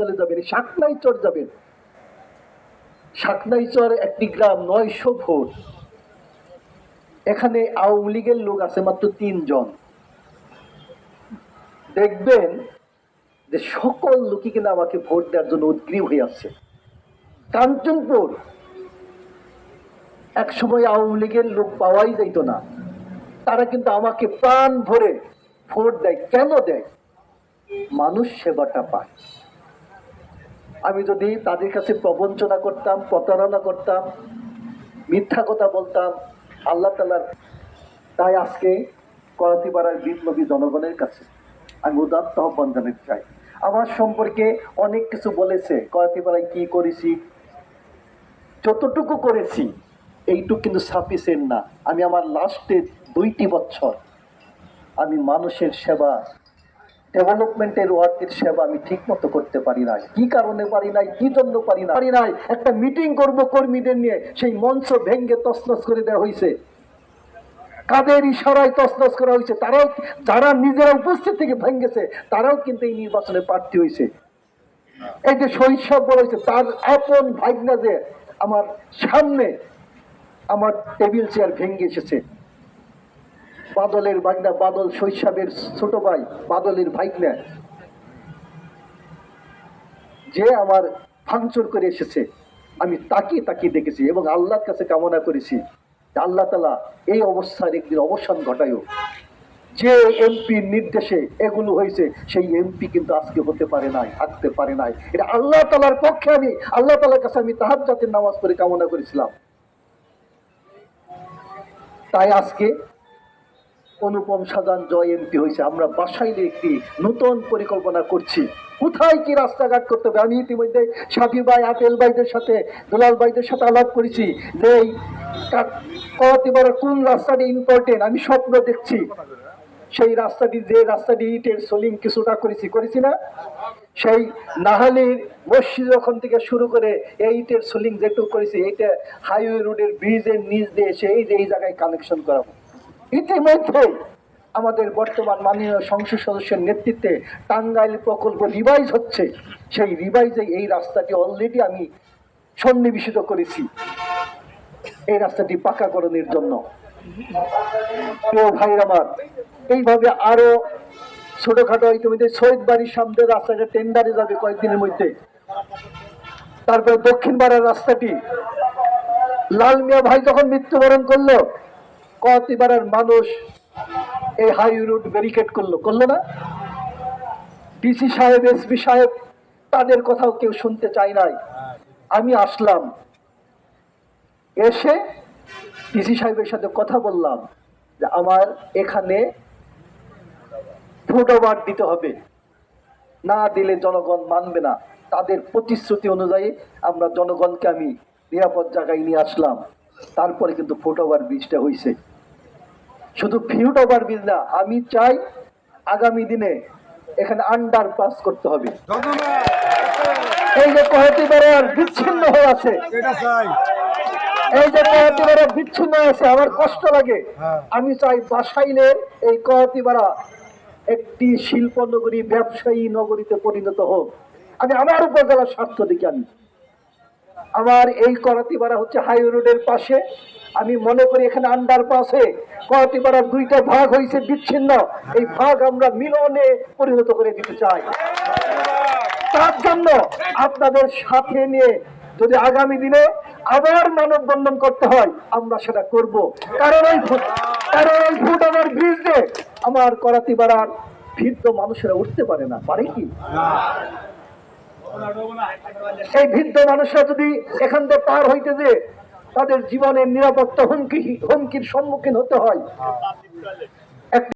চলে যাবেন শাকনাইচর যাবেন। শাকনাইচর একটি গ্রাম, নয়শো ভোট এখানে আওয়ামী লীগের লোক আছে মাত্র তিনজন। দেখবেন যে সকল লোকই কিনা আমাকে ভোট দেওয়ার জন্য উদ্গ্রীব হয়ে আছে। কাঞ্চনপুর এক সময় আওয়ামী লীগের লোক পাওয়াই যাইত না। তারা কিন্তু আমাকে প্রাণ ভরে ভোট দেয়। কেন দেয়? মানুষ সেবাটা পায়। আমি যদি তাদের কাছে প্রবঞ্চনা করতাম, প্রতারণা করতাম, মিথ্যা কথা বলতাম, আল্লাহ তালার তাই আজকে করাতিপাড়ার বিপ্লবী জনগণের কাছে আমি উদাত্ত আহ্বান জানাতে চাই। আমার সম্পর্কে অনেক কিছু বলেছে, করাতিপাড়ায় কি করেছি, যতটুকু করেছি, এইটুকু কিন্তু সাফিসিয়েন্ট না। আমি আমার লাস্টে দুইটি বছর আমি মানুষের সেবা ডেভেলপমেন্টের ওয়ার্কের সেবা আমি ঠিক মতো করতে পারি নাই। কি কারণে পারি নাই? কি জন্য পারি না পারি নাই। একটা মিটিং করব কর্মীদের নিয়ে, সেই মঞ্চ ভেঙ্গে তছনছ করে দেওয়া হয়েছে কাদের ইশারায় তছনছ করা হয়েছে তারাও যারা নিজেরা উপস্থিত থেকে ভেঙ্গেছে, তারাও কিন্তু এই নির্বাচনে প্রার্থী হয়েছে এই যে শৈশব বলা হয়েছে তার আপন ভাগনা যে আমার সামনে আমার টেবিল চেয়ার ভেঙে এসেছে। বাদলের ভাগনা বাদল শৈশবের ছোট ভাই, বাদলের ভাগনা যে আমার ভাঙচুর করে এসেছে, আমি তাকে তাকিয়ে দেখেছি এবং আল্লাহর কাছে কামনা করেছি আল্লাহ তালা এই অবস্থার একদিন অবসান ঘটায়ও যে এমপির নির্দেশে এগুলো হয়েছে, সেই এমপি কিন্তু আজকে হতে পারে নাই থাকতে পারে নাই। এটা আল্লাহ তালার পক্ষে আমি, আল্লাহ তালার কাছে আমি তাহার জাতির নামাজ পড়ে কামনা করেছিলাম। তাই আজকে অনুপম সাজান জয় এমপি হয়েছে। আমরা বাসাইলে একটি নতুন পরিকল্পনা করছি। কোথায় কি রাস্তাঘাট করতে হবে? আমি ইতিমধ্যে সাফি ভাই, আপেল ভাইদের সাথে, দুলাল ভাইদের সাথে আলাপ করেছি যে এই কতিবার কোন রাস্তাটি ইম্পর্টেন্ট আমি স্বপ্ন দেখছি। সেই রাস্তাটি, যে রাস্তাটি ইটের সোলিং কিছুটা করেছি করেছি না? সেই নাহালির মসজিদ ওখান থেকে শুরু করে এই ইটের সোলিং যেটুকু করেছি, এইটা হাইওয়ে রোডের ব্রিজের নিচ দিয়ে এসে এই যে এই জায়গায় কানেকশন করাবো। ইতিমধ্যে আমাদের বর্তমান মাননীয় সংসদ সদস্যের নেতৃত্বে টাঙ্গাইল প্রকল্প রিভাইজ হচ্ছে। সেই রিভাইজে এই রাস্তাটি অলরেডি আমি সন্নিবেশিত করেছি। এই রাস্তাটি পাকাকরণের জন্য। ভাইর আমার, এইভাবে আরও ছোটখাটো ইতিমধ্যে সৈয়দ বাড়ির সামনে রাস্তাটা টেন্ডারে যাবে কয়েকদিনের মধ্যে, তারপরে দক্ষিণ পাড়ার রাস্তাটি লাল মিয়া ভাই যখন মৃত্যুবরণ করল কতিবারের মানুষ এই হাই রুট ব্যারিকেড করল করল না? ডিসি সাহেব, এসপি সাহেব, তাদের কথাও কেউ শুনতে চায় নাই। আমি আসলাম। এসে ডিসি সাহেবের সাথে কথা বললাম যে আমার এখানে ফুটওভার দিতে হবে। না দিলে জনগণ মানবে না। তাদের প্রতিশ্রুতি অনুযায়ী আমরা জনগণকে আমি নিরাপদ জায়গায় নিয়ে আসলাম। তারপরে কিন্তু ফুটওভার ব্রিজটা হয়েছে শুধু ফিউট ওভার ব্রিজ না আমি চাই আগামী দিনে এখানে আন্ডার পাস করতে হবে। এই যে কয়েকটি বেড়ার বিচ্ছিন্ন হয়ে আছে। এই যে কয়েকটি বেড়া বিচ্ছিন্ন হয়ে আছে আমার কষ্ট লাগে। হ্যাঁ। আমি চাই বাসাইলের এই কয়েকটি বেড়া একটি শিল্প নগরী ব্যবসায়ী নগরীতে পরিণত হোক। আমি আমার উপজেলার স্বার্থ দেখি আমি। আমার এই করাতিপাড়া হচ্ছে হাই রোডের পাশে। আমি মনে করি এখানে আন্ডার পাশে করাতিপাড়ার দুইটা ভাগ হয়েছে বিচ্ছিন্ন। এই ভাগ আমরা মিলনে পরিণত করে দিতে চাই। তার জন্য আপনাদের সাথে নিয়ে যদি আগামী দিনে আবার মানববন্ধন করতে হয়, আমরা সেটা করব। কারণ এই কারণ এই ভূত আমার ব্রিজে আমার করাতিপাড়ার ভিন্ন মানুষেরা উঠতে পারে না। পারে কি? সেই বৃদ্ধ মানুষরা যদি এখান থেকে পার হইতে যে তাদের জীবনের নিরাপত্তা হুমকি হুমকির সম্মুখীন হতে হয়।